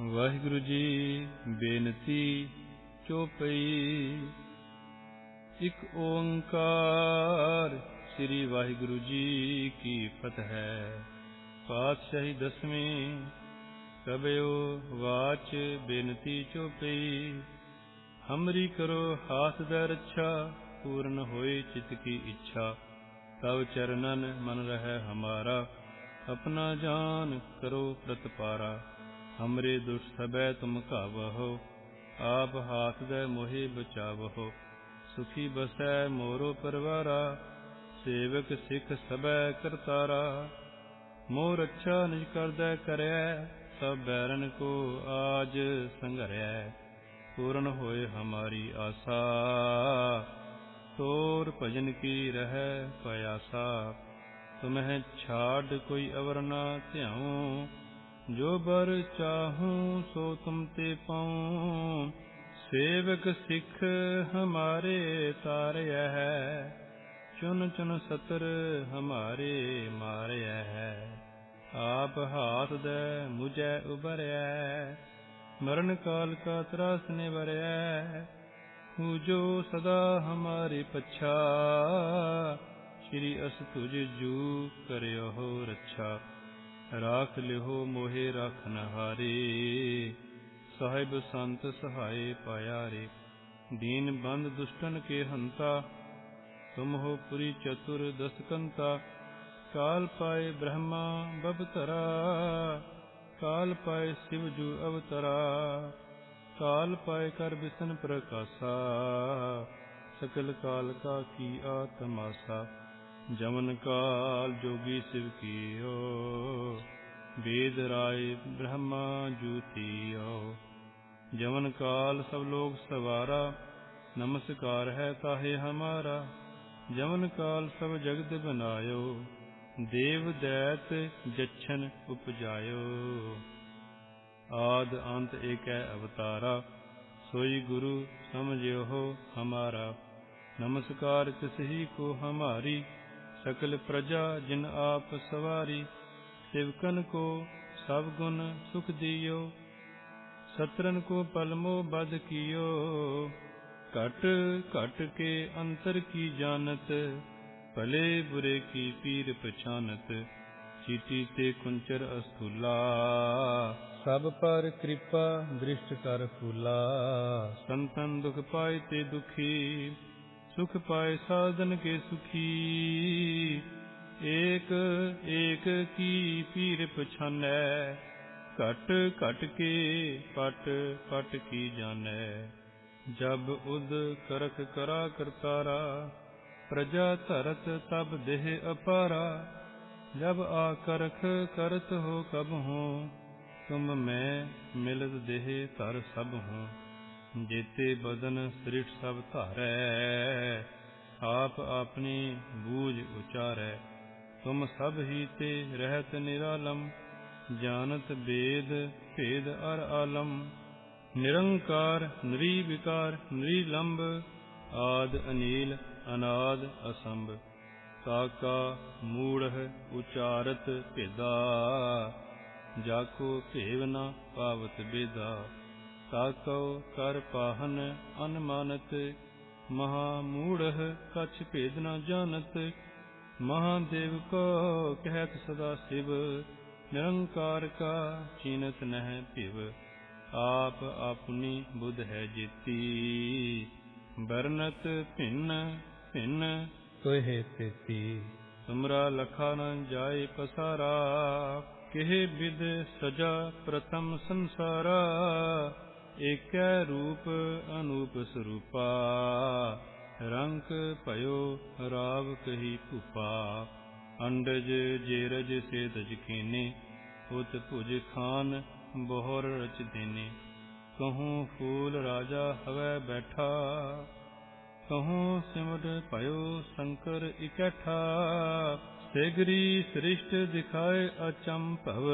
ਵਾਹਿਗੁਰੂ ਜੀ, ਬੇਨਤੀ ਚੋਪਈ ਇਕ ਓੰਕਾਰ ਸ੍ਰੀ ਵਾਹਿਗੁਰੂ ਜੀ ਕੀ ਫਤਿਹ ਪਾਤਸ਼ਾਹੀ ਦਸਵੇਂ ਕਬਿਓ ਵਾਚ ਬੇਨਤੀ ਚੋਪਈ ਹਮਰੀ ਕਰੋ ਹਾਥ ਦਾ ਰੱਛਾ, ਪੂਰਨ ਹੋਏ ਚਿਤ ਕੀ ਇੱਛਾ। ਤਵ ਚਰਨਨ ਮਨ ਰਹਿ ਹਮਾਰਾ, ਆਪਣਾ ਜਾਨ ਕਰੋ ਪ੍ਰਤਪਾਰਾ। ਹਮਰੇ ਦੁਸ਼ ਸਬੈ ਤੁਮ ਕਾਵਹੋ ਆਪ ਹਾਥ ਦੇ ਮੋਹਿ ਬਚਾਵਹੋ। ਸੁਖੀ ਬਸੈ ਮੋਰੋ ਪਰਵਾਰਾ, ਸੇਵਕ ਸਿੱਖ ਸਬੈ ਕਰਤਾਰਾ। ਮੋਰ ਅੱਛਾ ਨਿਜ ਕਰਦਾ ਕਰਿਆ ਸਭ ਬੈਰਨ ਕੋ ਆਜ ਸੰਘਰਿਆ ਪੂਰਨ ਹੋਏ ਹਮਾਰੀ ਆਸਾ, ਤੋਰ ਭਜਨ ਕੀ ਰਹਿ ਪਿਆਸਾ ਤੁਮਹਿ ਛਾੜ ਕੋਈ ਅਵਰ ਨਾ ਧਿਆਉ ਜੋ ਬਰ ਚਾਹੂੰ, ਸੋ ਤੁਮ ਤੇ ਪਾਉ। ਸੇਵਕ ਸਿੱਖ ਹਮਾਰੇ ਤਾਰਿਆ ਹੈ, ਚੁਨ ਚੁਨ ਸਤਰ ਹਮਾਰੇ ਮਾਰਿਆ ਹੈ। ਆਪ ਹਾਥ ਦੇ ਮੁਝੈ ਉਬਰਿਆ ਮਰਨ ਕਾਲ ਕਾ ਤਰਾਸ ਨੇ ਵਰਿਆ ਹੂ ਜੋ ਸਦਾ ਹਮਾਰੇ ਪਛਾ, ਸ਼੍ਰੀ ਅਸ ਤੁਜ ਜੂ ਕਰਿਓ ਰੱਛਾ। ਰਾਖ ਲਿਹੋ ਮੋਹਿ ਰਖਨ ਹਾਰੇ ਸਾਹਿਬ ਸੰਤ ਸਹਾਏ ਪਾਇਆ ਰੇ ਦੀਨ ਬੰਦ ਦੁਸ਼ਟਨ ਕੇ ਹੰਤਾ ਤੁਮ ਹੋ ਪੁਰੀ ਚਤੁਰ ਦਸਕੰਤਾ ਕਾਲ ਪਾਏ ਬ੍ਰਹਮਾ ਬਬਤਰਾ ਕਾਲ ਪਾਏ ਸਿਵ ਜੂ ਅਵਤਰਾ। ਕਾਲ ਪਾਏ ਕਰ ਬਿਸਨ ਪ੍ਰਕਾਸ਼ਾ, ਸਕਲ ਕਾਲ ਕਾ ਕੀ ਆਤਮਾਸਾ। ਜਮਨ ਕਾਲ ਜੋਗੀ ਸਿਵ ਕੀਓ, ਵੇਦ ਰਾਏ ਬ੍ਰਹਮਾ ਜੂਤੀਓ ਜਮਨ ਕਾਲ ਸਭ ਲੋਕ ਸਵਾਰਾ, ਨਮਸਕਾਰ ਹੈ ਤਾਹੇ ਹਮਾਰਾ। ਜਮਨ ਕਾਲ ਸਭ ਜਗਤ ਬਨਾਇਓ, ਦੇਵ ਦੈਤ ਜਛਨ ਉਪਜਾਇਓ। ਆਦ ਅੰਤ ਏਕੈ ਅਵਤਾਰਾ, ਸੋਈ ਗੁਰੂ ਸਮਝਿਓ ਹਮਾਰਾ। ਨਮਸਕਾਰ ਤਿਸਹੀ ਕੋ ਹਮਾਰੀ ਸਕਲ ਪ੍ਰਜਾ ਜਿਨ ਆਪ ਸਵਾਰੀ ਸਿਵਕਨ ਕੋ ਸਭ ਗੁਣ ਸੁਖ ਦਿਓ ਸਤਰਨ ਕੋ ਪਲਮੋ ਬਦ ਕੀਓ ਘਟ ਘਟ ਕੇ ਅੰਤਰ ਕੀ ਜਾਣਤ ਭਲੇ ਬੁਰੇ ਕੀ ਪੀਰ ਪਛਾਨਤ ਚੀਟੀ ਤੇ ਕੁੰਚਰ ਅਸਥੂਲਾ। ਸਭ ਪਰ ਕਿਰਪਾ ਦ੍ਰਿਸ਼ਟ ਕਰ ਫੂਲਾ। ਸੰਤਨ ਦੁਖ ਪਾਏ ਤੇ ਦੁਖੀ ਸੁਖ ਪਾਏ ਸਾਧਨ ਕੇ ਸੁਖੀ। ਏਕ ਏਕ ਕੀ ਪੀਰ ਪਛਾਨੈ, ਘਟ ਘਟ ਕੇ ਪਟ ਪਟ ਕੀ ਜਾਣੈ। ਜਬ ਉਦ ਕਰਖ ਕਰਾ ਕਰਤਾਰਾ, ਪ੍ਰਜਾ ਧਰਤ ਤਬ ਦੇਹ ਅਪਾਰਾ। ਜਬ ਆ ਕਰਖ ਕਰਤ ਹੋ ਕਬ ਹੋ, ਤੁਮ ਮੈਂ ਮਿਲਤ ਦੇਹ ਤਰ ਸਭ ਹੂੰ। ਜੇਤੇ ਬਦਨ ਸ੍ਰਿਠ ਸਭ ਧਾਰੈ, ਆਪ ਆਪਣੀ ਬੂਝ ਉਚਾਰੈ। ਤੁਮ ਸਭ ਹੀ ਤੇ ਰਹਿਤ ਨਿਰਾਲਮ, ਜਾਣਤ ਬੇਦ ਭੇਦ ਅਰ ਆਲਮ। ਨਿਰੰਕਾਰ ਨਿਰੀ ਵਿਕਾਰ ਨਿਰੀ ਆਦ ਅਨੀਲ, ਅਨਾਦ ਅਸੰਭ। ਤਾਕਾ ਮੂੜਹ ਉਚਾਰਤ ਭੇਦਾ, ਜਾਕੋ ਭੇਵ ਨ ਪਾਵਤ ਬੇਦਾ। ਤਾਕੋ ਕਰ ਪਾਹਨ ਅਨਮਾਨਤ, ਮਹਾ ਮੂੜਹ ਕਛ ਭੇਦ ਨ ਜਾਣਤ, ਮਹਾਦੇਵ ਕੋ ਕਹਿਤ ਸਦਾ ਸਿਵ, ਨਿਰੰਕਾਰ ਕਾ ਚੀਨਤ ਨਹਿ ਭਿਵ, ਆਪ ਆਪਣੀ ਬੁੱਧ ਹੈ ਜੀਤੀ। ਬਰਨਤ ਭਿੰਨ ਭਿੰਨ ਤੋਹਿ ਤੇਤੀ, ਤੁਮਰਾ ਲਖਾ ਨ ਜਾਏ ਪਸਾਰਾ, ਕਿਹ ਬਿਦ ਸਜਾ ਪ੍ਰਥਮ ਸੰਸਾਰਾ ਏਕੈ ਰੂਪ ਅਨੂਪ ਸਰੂਪਾ ਰੰਕ ਭਇਓ ਰਾਵ ਕਹੀ ਭੂਪਾ। ਅੰਡਜ ਜੇਰਜ ਸੇ ਤਜ ਕੀਨੇ ਉਤ ਭੁਜ ਖਾਨ ਬੋਹਰ ਰਚ ਦੇਨੇ। ਕਹੂੰ ਫੂਲ ਰਾਜਾ ਹਵੈ ਬੈਠਾ, ਕਹੂੰ ਸਿਮਰ ਭਇਓ ਸ਼ੰਕਰ ਇਕੱਠਾ। ਸੇਗਰੀ ਸ੍ਰਿਸ਼ਟ ਦਿਖਾਏ ਅਚੰਭਵ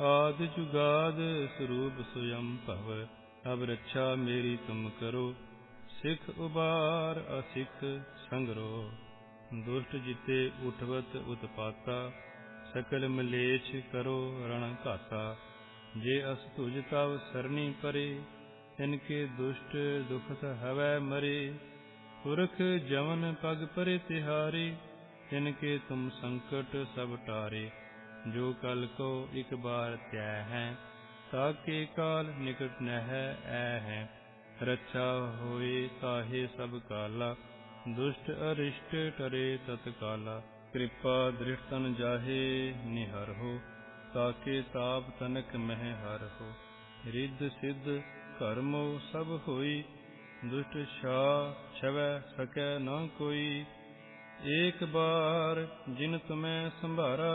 ਆਦਿ ਜੁਗਾਦ ਸਰੂਪ ਸੁਯੰ ਭਵ, ਅਬ ਰੱਛਾ ਮੇਰੀ ਤੁਮ ਕਰੋ, ਸਿਖ ਉਬਾਰ ਅਸਿੱਖ ਸੰਗਰੋ। ਦੁਸ਼ਟ ਜਿਤੇ ਉਠਵਤ ਉਤਪਾਤਾ, ਸਕਲ ਮਲੇਛ ਕਰੋ ਰਣ ਘਾਤਾ। ਜੇ ਅਸ ਤੁਜ ਤਵ ਸਰਣੀ ਪਰੇ ਤਿਨਕੇ ਦੁਸ਼ਟ ਦੁਖਤ ਹਵੈ ਮਰੇ। ਪੁਰਖ ਜਵਨ ਪਗ ਪਰੇ ਤਿਹਾਰੇ ਤਿਨਕੇ ਤੁਮ ਸੰਕਟ ਸਭ ਟਾਰੇ। ਜੋ ਕਲ ਕੋ ਇਕ ਬਾਰ ਤੈ ਹੈ ਤਾਕੇ ਕਾਲ ਨਿਕਟ ਨਹਿ ਐ ਹੈ। ਰੱਛਾ ਹੋਏ ਤਾਹੇ ਸਭ ਕਾਲਾ, ਦੁਸ਼ਟ ਅਰਿਸ਼ਟ ਟਰੇ ਤਤ ਕਾਲਾ ਕਿਰਪਾ ਦ੍ਰਿਸ਼ਟਨ ਜਾਹੇ ਨਿਹਰ ਹੋ, ਤਾਕੇ ਤਾਪ ਤਨਕ ਮਹਿ ਹਰ ਹੋ। ਰਿੱਧ ਸਿੱਧ ਕਰਮੋ ਸਭ ਹੋਈ, ਦੁਸ਼ਟ ਛਾ ਛਵੈ ਸਕੈ ਨਾ ਕੋਈ। ਏਕ ਬਾਰ ਜਿਨ ਤੁਮੈ ਸੰਭਾਰਾ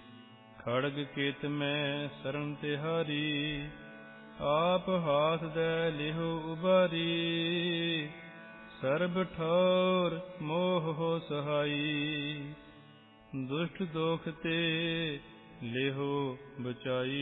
ਖੜਗ ਕੇਤ ਮੈਂ ਸਰਨ ਤਿਹਾਰੀ, ਆਪ ਹਾਥ ਦੇ ਲਿਹੁ ਉਬਾਰੀ। ਸਰਬ ਠੌਰ ਮੋਹ ਹੋ ਸਹਾਈ, ਦੁਸ਼ਟ ਦੋਖ ਤੇ ਲਿਹੁ ਬਚਾਈ।